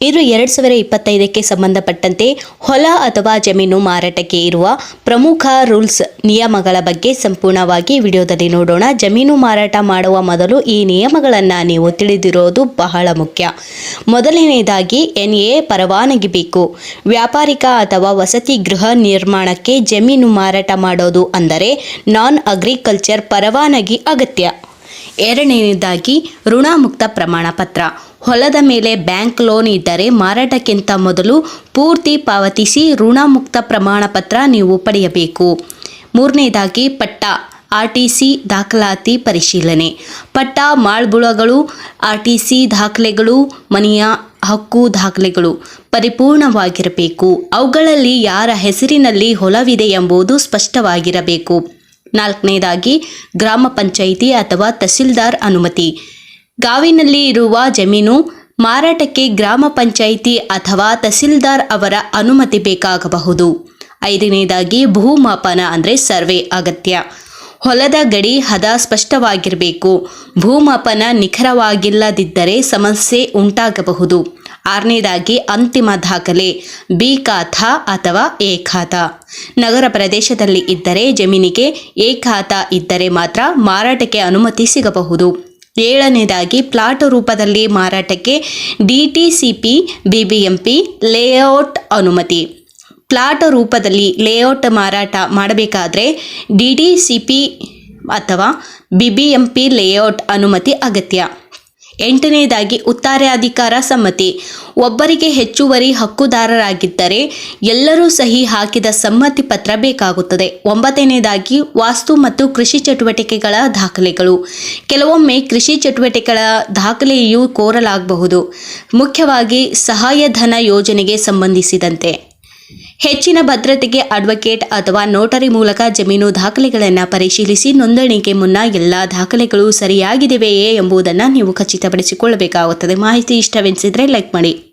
ಇದು ಎರಡು ಸಾವಿರ ಇಪ್ಪತ್ತೈದಕ್ಕೆ ಸಂಬಂಧಪಟ್ಟಂತೆ ಹೊಲ ಅಥವಾ ಜಮೀನು ಮಾರಾಟಕ್ಕೆ ಇರುವ ಪ್ರಮುಖ ರೂಲ್ಸ್ ನಿಯಮಗಳ ಬಗ್ಗೆ ಸಂಪೂರ್ಣವಾಗಿ ವಿಡಿಯೋದಲ್ಲಿ ನೋಡೋಣ. ಜಮೀನು ಮಾರಾಟ ಮಾಡುವ ಮೊದಲು ಈ ನಿಯಮಗಳನ್ನು ನೀವು ತಿಳಿದಿರೋದು ಬಹಳ ಮುಖ್ಯ. ಮೊದಲನೆಯದಾಗಿ ಎನ್ ಎ ಪರವಾನಗಿ ಬೇಕು. ವ್ಯಾಪಾರಿಕ ಅಥವಾ ವಸತಿ ಗೃಹ ನಿರ್ಮಾಣಕ್ಕೆ ಜಮೀನು ಮಾರಾಟ ಮಾಡೋದು ಅಂದರೆ ನಾನ್ ಅಗ್ರಿಕಲ್ಚರ್ ಪರವಾನಗಿ ಅಗತ್ಯ. ಎರಡನೆಯದಾಗಿ, ಋಣಮುಕ್ತ ಪ್ರಮಾಣ ಪತ್ರ ಹೊಲದ ಮೇಲೆ ಬ್ಯಾಂಕ್ ಲೋನ್ ಇದ್ದರೆ ಮಾರಾಟಕ್ಕಿಂತ ಮೊದಲು ಪೂರ್ತಿ ಪಾವತಿಸಿ ಋಣಮುಕ್ತ ಪ್ರಮಾಣ ಪತ್ರ ನೀವು ಪಡೆಯಬೇಕು. ಮೂರನೇದಾಗಿ ಪಟ್ಟ, ಆರ್ ಟಿ ಸಿ ದಾಖಲಾತಿ ಪರಿಶೀಲನೆ. ಪಟ್ಟ, ಮಾಳ್ಬುಳಗಳು, ಆರ್ ಟಿ ಸಿ ದಾಖಲೆಗಳು, ಮನೆಯ ಹಕ್ಕು ದಾಖಲೆಗಳು ಪರಿಪೂರ್ಣವಾಗಿರಬೇಕು. ಅವುಗಳಲ್ಲಿ ಯಾರ ಹೆಸರಿನಲ್ಲಿ ಹೊಲವಿದೆ ಎಂಬುದು ಸ್ಪಷ್ಟವಾಗಿರಬೇಕು. ನಾಲ್ಕನೇದಾಗಿ ಗ್ರಾಮ ಪಂಚಾಯಿತಿ ಅಥವಾ ತಹಸೀಲ್ದಾರ್ ಅನುಮತಿ. ಗಾವಿನಲ್ಲಿ ಇರುವ ಜಮೀನು ಮಾರಾಟಕ್ಕೆ ಗ್ರಾಮ ಪಂಚಾಯಿತಿ ಅಥವಾ ತಹಸೀಲ್ದಾರ್ ಅವರ ಅನುಮತಿ ಬೇಕಾಗಬಹುದು. ಐದನೇದಾಗಿ ಭೂಮಾಪನ ಅಂದರೆ ಸರ್ವೆ ಅಗತ್ಯ. ಹೊಲದ ಗಡಿ ಹದ ಸ್ಪಷ್ಟವಾಗಿರಬೇಕು. ಭೂಮಾಪನ ನಿಖರವಾಗಿಲ್ಲದಿದ್ದರೆ ಸಮಸ್ಯೆ ಉಂಟಾಗಬಹುದು. ಆರನೇದಾಗಿ ಅಂತಿಮ ದಾಖಲೆ, ಬಿ ಅಥವಾ ಎ ನಗರ ಪ್ರದೇಶದಲ್ಲಿ ಇದ್ದರೆ ಜಮೀನಿಗೆ ಎ ಇದ್ದರೆ ಮಾತ್ರ ಮಾರಾಟಕ್ಕೆ ಅನುಮತಿ ಸಿಗಬಹುದು. ಏಳನೇದಾಗಿ ಪ್ಲಾಟ್ ರೂಪದಲ್ಲಿ ಮಾರಾಟಕ್ಕೆ ಡಿಟಿಸಿಪಿ ಬಿಬಿಎಂಪಿ ಲೇಔಟ್ ಅನುಮತಿ. ಪ್ಲಾಟ್ ರೂಪದಲ್ಲಿ ಲೇಔಟ್ ಮಾರಾಟ ಮಾಡಬೇಕಾದರೆ ಡಿ ಡಿ ಸಿ ಪಿ ಅಥವಾ ಬಿಬಿಎಂಪಿ ಲೇಔಟ್ ಅನುಮತಿ ಅಗತ್ಯ. ಎಂಟನೇದಾಗಿ ಉತ್ತರಾಧಿಕಾರ ಸಮ್ಮತಿ. ಒಬ್ಬರಿಗೆ ಹೆಚ್ಚುವರಿ ಹಕ್ಕುದಾರರಾಗಿದ್ದರೆ ಎಲ್ಲರೂ ಸಹಿ ಹಾಕಿದ ಸಮ್ಮತಿ ಪತ್ರ ಬೇಕಾಗುತ್ತದೆ. ಒಂಬತ್ತನೇದಾಗಿ ವಾಸ್ತು ಮತ್ತು ಕೃಷಿ ಚಟುವಟಿಕೆಗಳ ದಾಖಲೆಗಳು. ಕೆಲವೊಮ್ಮೆ ಕೃಷಿ ಚಟುವಟಿಕೆಗಳ ದಾಖಲೆಯೂ ಕೋರಲಾಗಬಹುದು. ಮುಖ್ಯವಾಗಿ ಸಹಾಯಧನ ಯೋಜನೆಗೆ ಸಂಬಂಧಿಸಿದಂತೆ. ಹೆಚ್ಚಿನ ಭದ್ರತೆಗೆ ಅಡ್ವೊಕೇಟ್ ಅಥವಾ ನೋಟರಿ ಮೂಲಕ ಜಮೀನು ದಾಖಲೆಗಳನ್ನು ಪರಿಶೀಲಿಸಿ ನೋಂದಣಿಗೆ ಮುನ್ನ ಎಲ್ಲ ದಾಖಲೆಗಳು ಸರಿಯಾಗಿದೆಯೇ ಎಂಬುದನ್ನು ನೀವು ಖಚಿತಪಡಿಸಿಕೊಳ್ಳಬೇಕಾಗುತ್ತದೆ. ಮಾಹಿತಿ ಇಷ್ಟವೆನಿಸಿದರೆ ಲೈಕ್ ಮಾಡಿ.